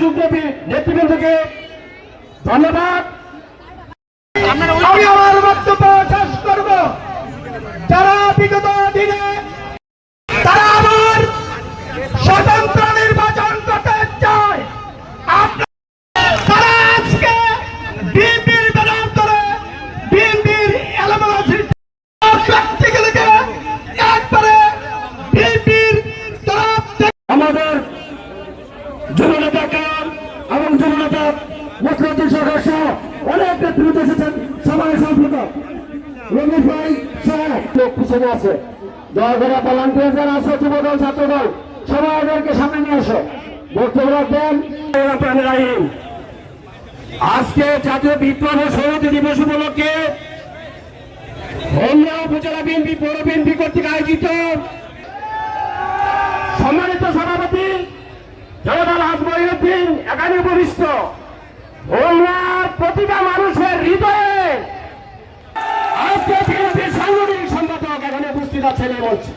যুগ্ম নেতৃবৃন্দকে ধন্যবাদ। মুখ্যমন্ত্রী সরকার সহ অনেক নেতৃত্ব এসেছেন সবাই সম্পৃক্ত। ভাই সহ পিছনে আছে। আছে, যুবদল, ছাত্রদল, সবাই ওদেরকে সামনে নিয়ে আসো বক্তব্য আজকে জাতীয় বিপ্লব সৌরতি দিবস উপলক্ষে হোমনা উপজেলা বিএনপি, পৌর বিএনপি কর্তৃক আয়োজিত সম্মানিত সভাপতি জনতাল আজমহিউদ্দিন এখানে উপবিষ্ট। প্রতিটা মানুষের হৃদয়ে আজকে বিএনপির সাংগঠনিক সম্পাদক এখানে উপস্থিত আছেন এই মঞ্চে